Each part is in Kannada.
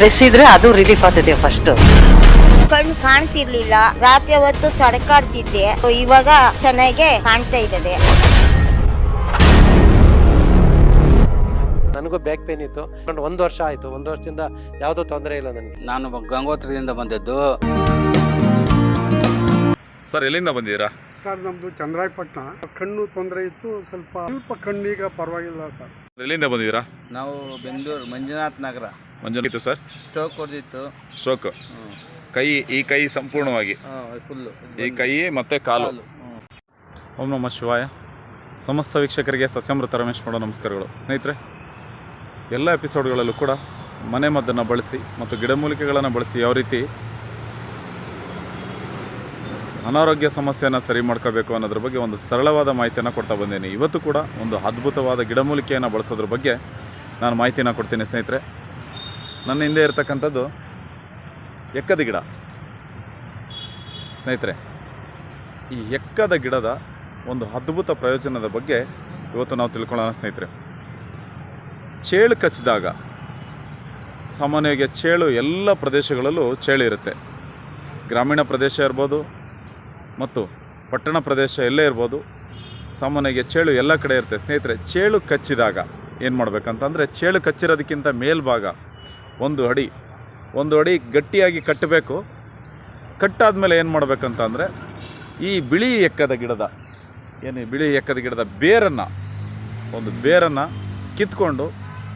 ಸ್ಟ್ರೆಸ್ ಇದ್ರೆ ಅದು ರಿಲೀಫ್ ಆಗ್ತೈತೆ ಫಸ್ಟ್ ಕಣ್ಣು ಕಾಣ್ತಿರ್ಲಿಲ್ಲ. ರಾತ್ರಿ ಹೊತ್ತು ತಡಕಾಡ್ತಿದ್ದೆ. ಇವಾಗ ಚೆನ್ನಾಗೆ ಕಾಣ್ತಾ ಇದ್ದದೆ ನನಗೂ ಬ್ಯಾಕ್ ಪೇನ್ ಇತ್ತು. ಒಂದು ವರ್ಷ ಆಯಿತು. ಒಂದು ವರ್ಷದಿಂದ ಯಾವ್ದೋ ತೊಂದರೆ ಇಲ್ಲ ನನಗೆ. ನಾನು ಗಂಗೋತ್ರದಿಂದ ಬಂದದ್ದು. ಸರ್ ಎಲ್ಲಿಂದ ಬಂದಿದ್ದೀರಾ? ಸರ್ ನಮ್ದು ಚಂದ್ರಾಯಪಟ್ಟಣ. ಕಣ್ಣು ತೊಂದರೆ ಇತ್ತು. ಸ್ವಲ್ಪ ಸ್ವಲ್ಪ ಕಣ್ಣೀಗ ಪರವಾಗಿಲ್ಲ ಸರ್. ಎಲ್ಲಿಂದ ಬಂದಿದ್ದೀರಾ? ನಾವು ಬೆಂಗಳೂರು ಮಂಜುನಾಥ್ ನಗರ. ಮಂಜುನಾಥ್? ಸರ್. ಸ್ಟೋಕ್ ಹೊಡೆದಿತ್ತು. ಸ್ಟ್ರೋಕ್ ಕೈ ಈ ಕೈ ಸಂಪೂರ್ಣವಾಗಿ. ಫುಲ್ಲು ಈ ಕೈ ಮತ್ತೆ ಕಾಲು. ಓಂ ನಮ ಶಿವಾಯ. ಸಮಸ್ತ ವೀಕ್ಷಕರಿಗೆ ಸಸ್ಯಮೃತ ರಮೇಶ್ ಮಾಡೋ ನಮಸ್ಕಾರಗಳು. ಸ್ನೇಹಿತರೆ ಎಲ್ಲ ಎಪಿಸೋಡ್ಗಳಲ್ಲೂ ಕೂಡ ಮನೆ ಮದ್ದನ್ನು ಬಳಸಿ ಮತ್ತು ಗಿಡಮೂಲಿಕೆಗಳನ್ನು ಬಳಸಿ ಯಾವ ರೀತಿ ಅನಾರೋಗ್ಯ ಸಮಸ್ಯೆಯನ್ನು ಸರಿ ಮಾಡ್ಕೋಬೇಕು ಅನ್ನೋದ್ರ ಬಗ್ಗೆ ಒಂದು ಸರಳವಾದ ಮಾಹಿತಿಯನ್ನು ಕೊಡ್ತಾ ಬಂದೇನೆ. ಇವತ್ತು ಕೂಡ ಒಂದು ಅದ್ಭುತವಾದ ಗಿಡಮೂಲಿಕೆಯನ್ನು ಬಳಸೋದ್ರ ಬಗ್ಗೆ ನಾನು ಮಾಹಿತಿನ ಕೊಡ್ತೀನಿ ಸ್ನೇಹಿತರೆ. ನನ್ನ ಹಿಂದೆ ಇರತಕ್ಕಂಥದ್ದು ಎಕ್ಕದ ಗಿಡ. ಸ್ನೇಹಿತರೆ, ಈ ಎಕ್ಕದ ಗಿಡದ ಒಂದು ಅದ್ಭುತ ಪ್ರಯೋಜನದ ಬಗ್ಗೆ ಇವತ್ತು ನಾವು ತಿಳ್ಕೊಳ್ಳೋಣ ಸ್ನೇಹಿತರೆ. ಚೇಳು ಕಚ್ಚಿದಾಗ, ಸಾಮಾನ್ಯವಾಗಿ ಚೇಳು ಎಲ್ಲ ಪ್ರದೇಶಗಳಲ್ಲೂ ಚೇಳು ಇರುತ್ತೆ. ಗ್ರಾಮೀಣ ಪ್ರದೇಶ ಇರ್ಬೋದು ಮತ್ತು ಪಟ್ಟಣ ಪ್ರದೇಶ ಎಲ್ಲೇ ಇರ್ಬೋದು, ಸಾಮಾನ್ಯವಾಗಿ ಚೇಳು ಎಲ್ಲ ಕಡೆ ಇರುತ್ತೆ. ಸ್ನೇಹಿತರೆ, ಚೇಳು ಕಚ್ಚಿದಾಗ ಏನು ಮಾಡಬೇಕಂತಂದರೆ, ಚೇಳು ಕಚ್ಚಿರೋದಕ್ಕಿಂತ ಮೇಲ್ಭಾಗ ಒಂದು ಅಡಿ ಒಂದು ಅಡಿ ಗಟ್ಟಿಯಾಗಿ ಕಟ್ಟಬೇಕು. ಕಟ್ಟಾದ್ಮೇಲೆ ಏನು ಮಾಡಬೇಕಂತಂದರೆ, ಈ ಬಿಳಿ ಎಕ್ಕದ ಗಿಡದ, ಏನು ಬಿಳಿ ಎಕ್ಕದ ಗಿಡದ ಬೇರನ್ನು, ಒಂದು ಬೇರನ್ನು ಕಿತ್ಕೊಂಡು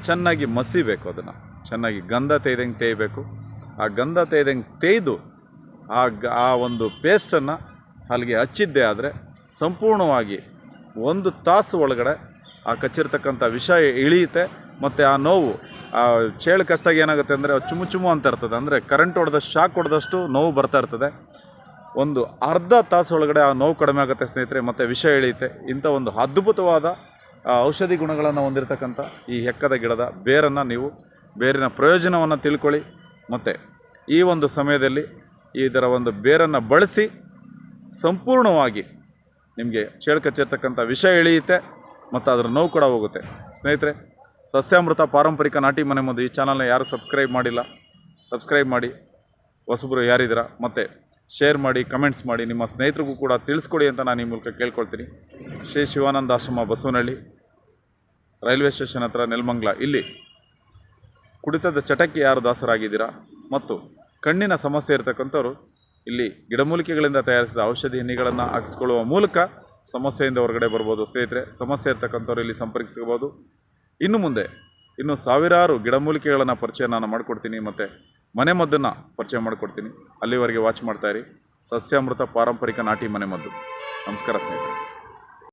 ಚೆನ್ನಾಗಿ ಮಸಿಬೇಕು ಅದನ್ನು. ಚೆನ್ನಾಗಿ ಗಂಧ ತೆಯ್ದಂಗೆ ತೇಯಬೇಕು. ಆ ಗಂಧ ತೇಯ್ದಂಗೆ ತೇಯ್ದು ಆ ಗ, ಆ ಒಂದು ಪೇಸ್ಟನ್ನು ಅಲ್ಲಿಗೆ ಹಚ್ಚಿದ್ದೆ ಆದರೆ ಸಂಪೂರ್ಣವಾಗಿ ಒಂದು ತಾಸು ಒಳಗಡೆ ಆ ಕಚ್ಚಿರ್ತಕ್ಕಂಥ ವಿಷ ಇಳಿಯುತ್ತೆ, ಮತ್ತು ಆ ನೋವು ಚೇಳು ಕಸ್ದಾಗ ಏನಾಗುತ್ತೆ ಅಂದರೆ ಚುಮು ಚುಮು ಅಂತ ಇರ್ತದೆ. ಅಂದರೆ ಕರೆಂಟ್ ಹೊಡೆದಷ್ಟು ಶಾಕ್ ಹೊಡೆದಷ್ಟು ನೋವು ಬರ್ತಾ ಇರ್ತದೆ. ಒಂದು ಅರ್ಧ ತಾಸು ಒಳಗಡೆ ಆ ನೋವು ಕಡಿಮೆ ಆಗುತ್ತೆ ಸ್ನೇಹಿತರೆ ಮತ್ತು ವಿಷ ಇಳಿಯುತ್ತೆ ಇಂಥ ಒಂದು ಅದ್ಭುತವಾದ ಆ, ಔಷಧಿ ಗುಣಗಳನ್ನು ಹೊಂದಿರತಕ್ಕಂಥ ಈ ಹೆಕ್ಕದ ಗಿಡದ ಬೇರನ್ನು ನೀವು ಬೇರಿನ ಪ್ರಯೋಜನವನ್ನು ತಿಳ್ಕೊಳ್ಳಿ. ಮತ್ತು ಈ ಒಂದು ಸಮಯದಲ್ಲಿ ಇದರ ಒಂದು ಬೇರನ್ನು ಬಳಸಿ ಸಂಪೂರ್ಣವಾಗಿ ನಿಮಗೆ ಚೇಳು ಕಚ್ಚಿರ್ತಕ್ಕಂಥ ವಿಷ ಇಳಿಯುತ್ತೆ ಮತ್ತು ಅದರ ನೋವು ಕೂಡ ಹೋಗುತ್ತೆ. ಸ್ನೇಹಿತರೆ ಸಸ್ಯಾಮೃತ ಪಾರಂಪರಿಕ ನಾಟಿ ಮನೆ ಮದ್ದು ಈ ಚಾನಲ್ನ ಯಾರು ಸಬ್ಸ್ಕ್ರೈಬ್ ಮಾಡಿಲ್ಲ ಸಬ್ಸ್ಕ್ರೈಬ್ ಮಾಡಿ. ಹೊಸಬರು ಯಾರಿದ್ದೀರಾ, ಮತ್ತು ಶೇರ್ ಮಾಡಿ ಕಮೆಂಟ್ಸ್ ಮಾಡಿ. ನಿಮ್ಮ ಸ್ನೇಹಿತರಿಗೂ ಕೂಡ ತಿಳಿಸ್ಕೊಡಿ ಅಂತ ನಾನು ಈ ಮೂಲಕ ಕೇಳ್ಕೊಳ್ತೀನಿ. ಶ್ರೀ ಶಿವಾನಂದ ಆಶ್ರಮ ಬಸವನಹಳ್ಳಿ, ರೈಲ್ವೆ ಸ್ಟೇಷನ್ ಹತ್ರ ನೆಲಮಂಗ್ಲ. ಇಲ್ಲಿ ಕುಡಿತದ ಚಟಕ್ಕೆ ಯಾರು ದಾಸರಾಗಿದ್ದೀರಾ ಮತ್ತು ಕಣ್ಣಿನ ಸಮಸ್ಯೆ ಇರತಕ್ಕಂಥವ್ರು ಇಲ್ಲಿ ಗಿಡಮೂಲಿಕೆಗಳಿಂದ ತಯಾರಿಸಿದ ಔಷಧಿ ಹನಿಗಳನ್ನು ಹಾಕಿಸ್ಕೊಳ್ಳುವ ಮೂಲಕ ಸಮಸ್ಯೆಯಿಂದ ಹೊರಗಡೆ ಬರ್ಬೋದು. ಸ್ನೇಹಿತರೆ, ಸಮಸ್ಯೆ ಇರ್ತಕ್ಕಂಥವ್ರು ಇಲ್ಲಿ ಸಂಪರ್ಕಿಸ್ಕೋಬೋದು. ಇನ್ನು ಮುಂದೆ ಇನ್ನು ಸಾವಿರಾರು ಗಿಡಮೂಲಿಕೆಗಳನ್ನು ಪರಿಚಯ ನಾನು ಮಾಡಿಕೊಡ್ತೀನಿ ಮತ್ತು ಮನೆ ಮದ್ದನ್ನು ಪರಿಚಯ ಮಾಡಿಕೊಡ್ತೀನಿ. ಅಲ್ಲಿವರೆಗೆ ವಾಚ್ ಮಾಡ್ತಾಯಿರಿ ಸಸ್ಯಾಮೃತ ಪಾರಂಪರಿಕ ನಾಟಿ ಮನೆ ಮದ್ದು. ನಮಸ್ಕಾರ ಸ್ನೇಹಿತರೆ.